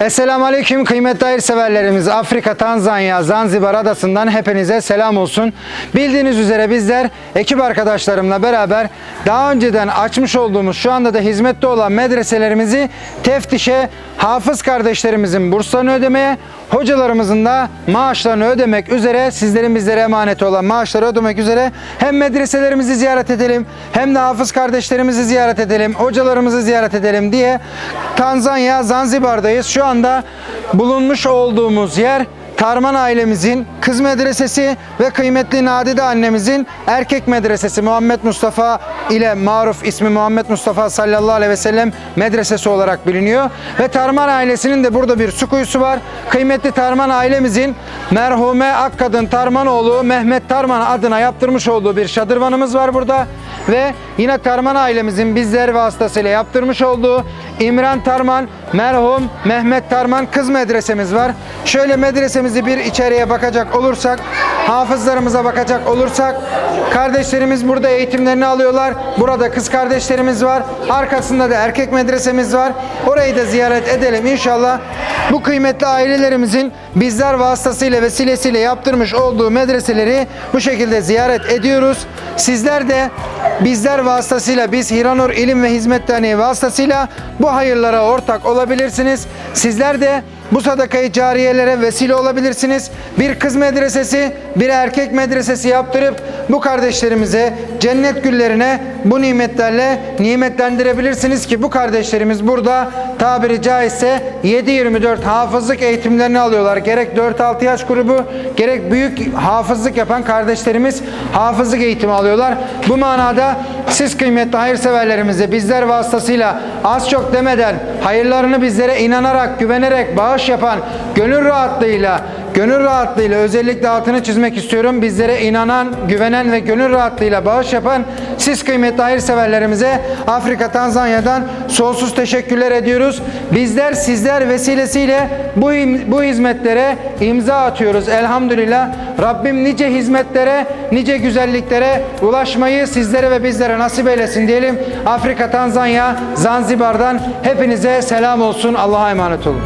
Esselamu Aleyküm kıymetli hayırseverlerimiz. Afrika, Tanzanya, Zanzibar adasından hepinize selam olsun. Bildiğiniz üzere bizler ekip arkadaşlarımla beraber daha önceden açmış olduğumuz şu anda da hizmette olan medreselerimizi teftişe, hafız kardeşlerimizin burslarını ödemeye, hocalarımızın da maaşlarını ödemek üzere sizlerin bizlere emanet olan maaşları ödemek üzere hem medreselerimizi ziyaret edelim hem de hafız kardeşlerimizi ziyaret edelim, hocalarımızı ziyaret edelim diye Tanzanya, Zanzibar'dayız. Şu anda bulunmuş olduğumuz yer Tarman ailemizin kız medresesi ve kıymetli Nadide annemizin erkek medresesi Muhammed Mustafa ile maruf ismi Muhammed Mustafa sallallahu aleyhi ve sellem medresesi olarak biliniyor. Ve Tarman ailesinin de burada bir su kuyusu var. Kıymetli Tarman ailemizin merhume Akkadın Tarmanoğlu Mehmet Tarman adına yaptırmış olduğu bir şadırvanımız var burada. Ve yine Tarman ailemizin bizler vasıtasıyla yaptırmış olduğu İmran Tarman, merhum Mehmet Tarman kız medresemiz var. Şöyle medresemizi bir içeriye bakacak olursak, hafızlarımıza bakacak olursak, kardeşlerimiz burada eğitimlerini alıyorlar. Burada kız kardeşlerimiz var. Arkasında da erkek medresemiz var. Orayı da ziyaret edelim inşallah. Bu kıymetli ailelerimizin bizler vasıtasıyla vesilesiyle yaptırmış olduğu medreseleri bu şekilde ziyaret ediyoruz. Sizler de bizler vasıtasıyla biz Hiranur İlim ve Hizmet Derneği vasıtasıyla bu hayırlara ortak olabilirsiniz. Sizler de bu sadakayı cariyelere vesile olabilirsiniz. Bir kız medresesi, bir erkek medresesi yaptırıp bu kardeşlerimize cennet güllerine bu nimetlerle nimetlendirebilirsiniz ki bu kardeşlerimiz burada tabiri caizse 7-24 hafızlık eğitimlerini alıyorlar. Gerek 4-6 yaş grubu gerek büyük hafızlık yapan kardeşlerimiz hafızlık eğitimi alıyorlar. Bu manada siz kıymetli hayırseverlerimize bizler vasıtasıyla az çok demeden hayırlarını bizlere inanarak, güvenerek bağış yapan gönül rahatlığıyla Gönül rahatlığıyla özellikle altını çizmek istiyorum. Bizlere inanan, güvenen ve gönül rahatlığıyla bağış yapan siz kıymetli hayırseverlerimize Afrika Tanzanya'dan sonsuz teşekkürler ediyoruz. Bizler sizler vesilesiyle bu, bu hizmetlere imza atıyoruz. Elhamdülillah Rabbim nice hizmetlere, nice güzelliklere ulaşmayı sizlere ve bizlere nasip eylesin diyelim. Afrika Tanzanya Zanzibar'dan hepinize selam olsun. Allah'a emanet olun.